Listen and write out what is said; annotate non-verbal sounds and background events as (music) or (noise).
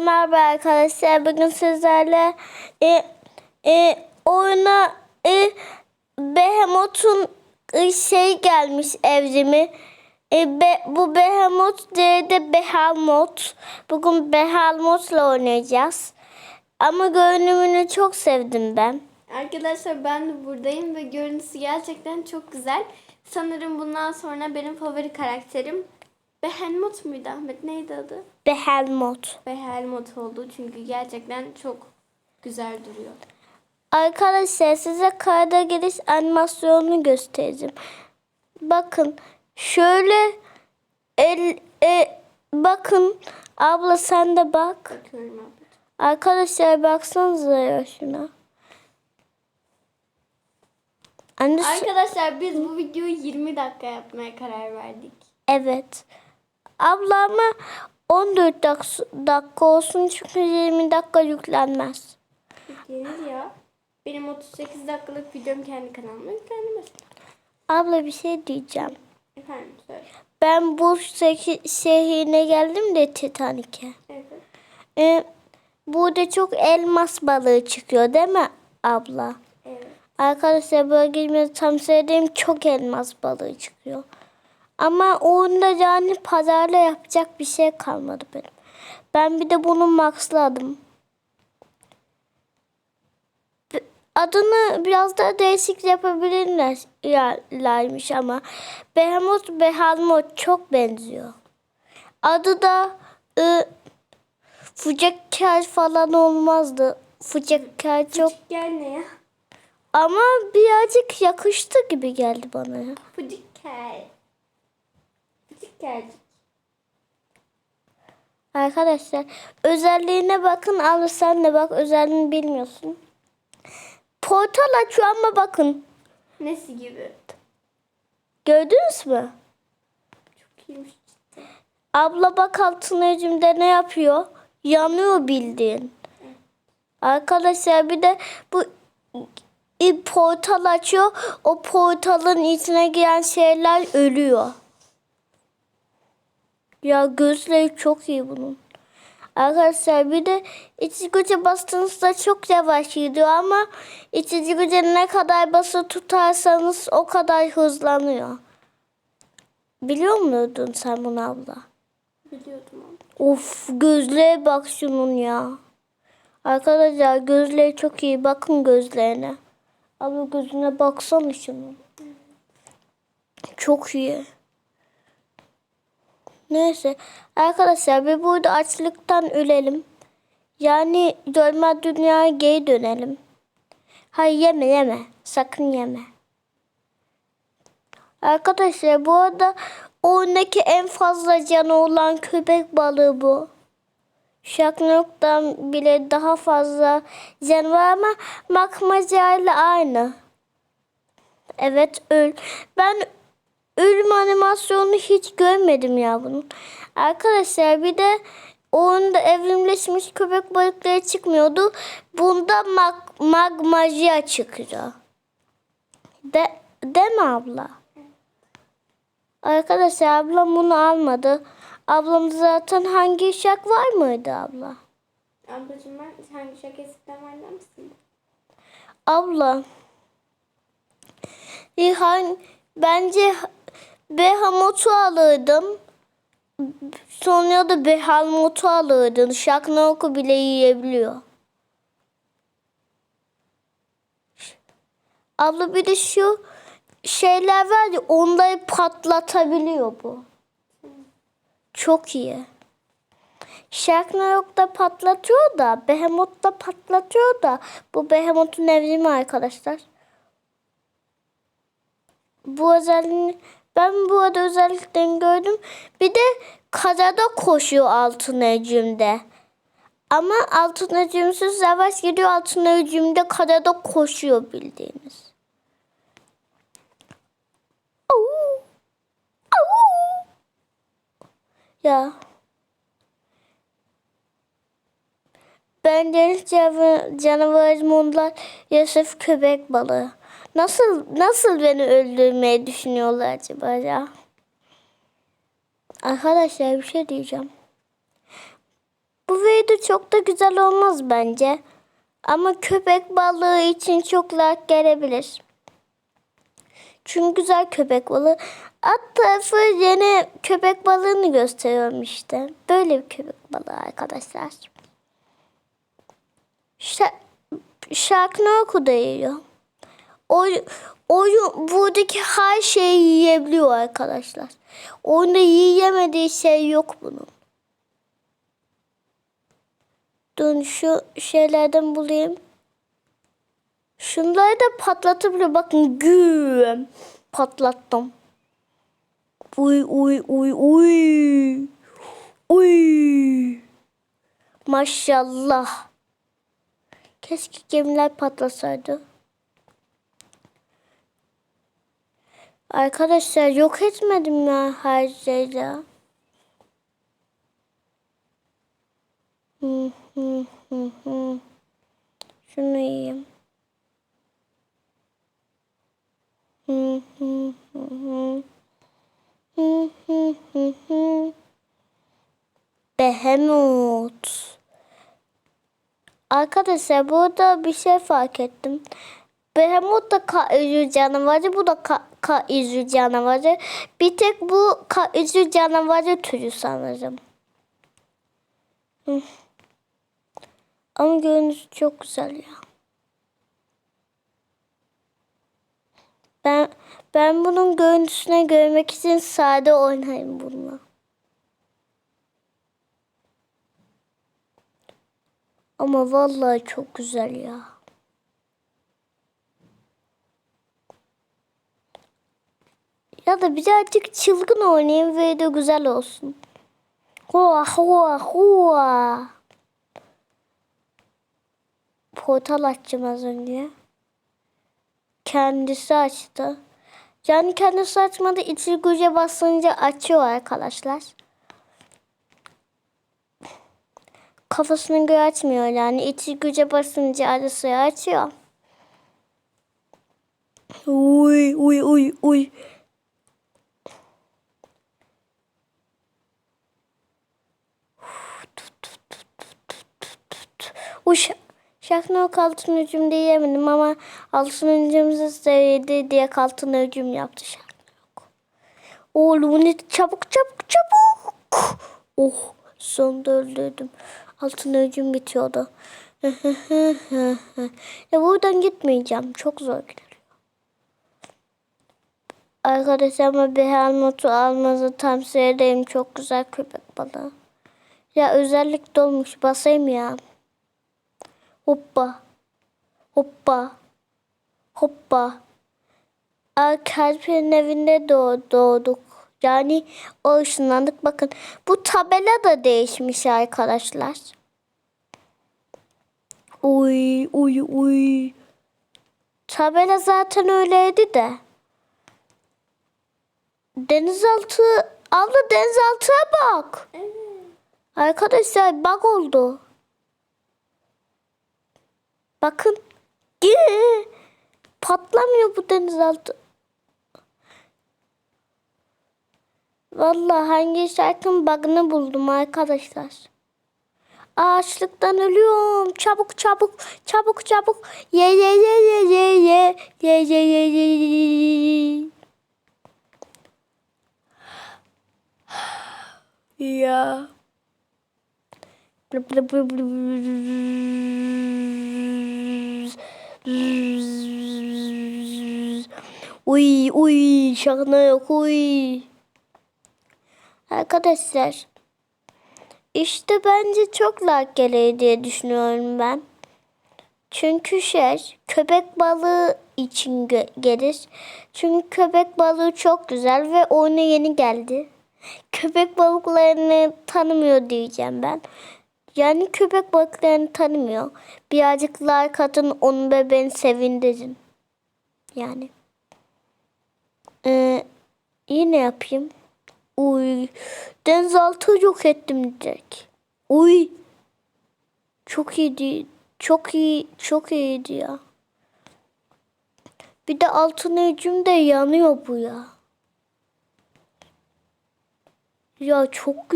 Merhaba arkadaşlar. Bugün sizlerle e, e, oyuna e, Behemoth'un e, şey gelmiş evrimi. E, be, bu Behemoth diğeri de Behemoth. Bugün Behemoth'la oynayacağız. Ama görünümünü çok sevdim ben. Arkadaşlar ben de buradayım ve görüntüsü gerçekten çok güzel. Sanırım bundan sonra benim favori karakterim Behelmut muydu Ahmet? Neydi adı? Behemoth. Behelmut oldu çünkü gerçekten çok güzel duruyor. Arkadaşlar size kayda giriş animasyonunu göstereceğim. Bakın şöyle el, e, bakın abla sen de bak. Bakıyorum abi. Arkadaşlar baksanıza ya şuna. Anne Arkadaşlar biz bu videoyu 20 dakika yapmaya karar verdik. evet. Abla ama 14 dak- dakika olsun çünkü 20 dakika yüklenmez. Yüklenir ya. Benim 38 dakikalık videom kendi kanalıma yüklendi mesela. Abla bir şey diyeceğim. Efendim söyle. Ben bu şehrine geldim de Titanik'e. Evet. Ee, burada çok elmas balığı çıkıyor değil mi abla? Evet. Arkadaşlar bölgemde tam sevdiğim çok elmas balığı çıkıyor. Ama oyunda yani pazarla yapacak bir şey kalmadı benim. Ben bir de bunu maxladım. Adını biraz daha değişik yapabilirlermiş ama Behemoth Behemoth çok benziyor. Adı da ı, Fucekker falan olmazdı. Fucekker çok Gel ne ya? ama birazcık yakıştı gibi geldi bana. ya. Pıcık kel. Arkadaşlar özelliğine bakın. Al sen de bak özelliğini bilmiyorsun. Portal açıyor ama bakın. Nesi gibi? Gördünüz mü? Çok iyiymiş cidden. Abla bak altın hücumda ne yapıyor? Yanıyor bildiğin. Arkadaşlar bir de bu portal açıyor. O portalın içine giren şeyler ölüyor. Ya gözleri çok iyi bunun. Arkadaşlar bir de içi güce bastığınızda çok yavaş gidiyor ama içici güce ne kadar bası tutarsanız o kadar hızlanıyor. Biliyor muydun sen bunu abla? Biliyordum ama. Of gözlere bak şunun ya. Arkadaşlar gözleri çok iyi. Bakın gözlerine. Abi gözüne baksana şunun. Çok iyi. Neyse. Arkadaşlar bir burada açlıktan ölelim. Yani görme dünyaya geri dönelim. Hayır yeme yeme. Sakın yeme. Arkadaşlar bu arada oyundaki en fazla canı olan köpek balığı bu. Şaknok'tan bile daha fazla canı var ama Makmaca ile aynı. Evet öl. Ben ölüm animasyonunu hiç görmedim ya bunun. Arkadaşlar bir de oyunda evrimleşmiş köpek balıkları çıkmıyordu. Bunda mag magmagia çıkıyor. De, mi abla? Arkadaşlar ablam bunu almadı. Ablam zaten hangi şak var mıydı abla? Ablacığım ben hangi şaka eskiden varlar mısın? Abla. İlhan bence Behamut'u alırdım. Sonra da Behamut'u alırdın. Şaknaok'u bile yiyebiliyor. Abla bir de şu şeyler var ya onları patlatabiliyor bu. Çok iyi. Sharknarok da patlatıyor da Behemoth da patlatıyor da bu Behemoth'un evrimi arkadaşlar. Bu özelliğini ben bu arada özelliklerini gördüm. Bir de kazada koşuyor altın hücumda. Ama altın hücumsuz yavaş gidiyor altın hücumda kazada koşuyor bildiğiniz. Au! Au! Ya. Ben deniz canavarı, onlar Yusuf köpek balığı. Nasıl nasıl beni öldürmeyi düşünüyorlar acaba ya? Arkadaşlar bir şey diyeceğim. Bu video çok da güzel olmaz bence. Ama köpek balığı için çok like gelebilir. Çünkü güzel köpek balığı. Alt tarafı yeni köpek balığını gösteriyorum işte. Böyle bir köpek balığı arkadaşlar. Şa şarkını oku da yiyor. Oyun, buradaki her şeyi yiyebiliyor arkadaşlar. Oyunda yiyemediği şey yok bunun. Dur şu şeylerden bulayım. Şunları da patlatabiliyor. Bakın güm patlattım. Uy uy uy uy. Uy. Maşallah. Keşke gemiler patlasaydı. Arkadaşlar yok etmedim ya her şeyi. Hı hı hı hı. Şunu yiyeyim. Hı hı hı. Behemoth. Arkadaşlar burada bir şey fark ettim. Behemoth da kayıcı canavarı, bu da ka kayıcı canavarı. Bir tek bu kayıcı canavarı türü sanırım. Ama görünüşü çok güzel ya. Ben ben bunun görüntüsüne görmek için sade oynayayım bununla. Ama vallahi çok güzel ya. Ya da birazcık çılgın oynayayım ve de güzel olsun. Hua hua hua. Portal açtım az önce. Kendisi açtı. Yani kendisi açmadı. İçi güce basınca açıyor arkadaşlar. Kafasını göre açmıyor yani. İçi güce basınca arası açıyor. Uy uy uy uy. Uş. Şaknok altın hücum diyemedim ama altın hücumuzu sevdi diye altın hücum yaptı Şaknok. Oğlum ne çabuk çabuk çabuk. Oh sonunda öldürdüm. Altın hücum bitiyordu. (laughs) ya buradan gitmeyeceğim. Çok zor gidiyor. Arkadaşlar ama bir helmutu almanızı tavsiye ederim. Çok güzel köpek balığı. Ya özellik dolmuş. Basayım ya. Hoppa. Hoppa. Hoppa. Kalp'in evinde doğduk. Yani o ışınlandık. Bakın bu tabela da değişmiş arkadaşlar. Uy uy uy. Tabela zaten öyleydi de. Denizaltı. Abla denizaltıya bak. Evet. Arkadaşlar bak oldu. Bakın. Gii. Patlamıyor bu denizaltı. Vallahi hangi şarkının bug'ını buldum arkadaşlar. Ağaçlıktan ölüyorum. Çabuk çabuk çabuk çabuk. Ye ye ye ye ye ye ye ye ye ye. Ya. Uy uy şahane yok uy. Arkadaşlar işte bence çok like gelir diye düşünüyorum ben. Çünkü şey köpek balığı için gelir. Çünkü köpek balığı çok güzel ve oyuna yeni geldi. Köpek balıklarını tanımıyor diyeceğim ben. Yani köpek balıklarını tanımıyor. Birazcık like atın onu ve beni sevindirin. Yani. Ee, yine yapayım. Uy. Denizaltı yok ettim direkt. Uy. Çok iyiydi. Çok iyi. Çok iyiydi ya. Bir de altın hücum de yanıyor bu ya. Ya çok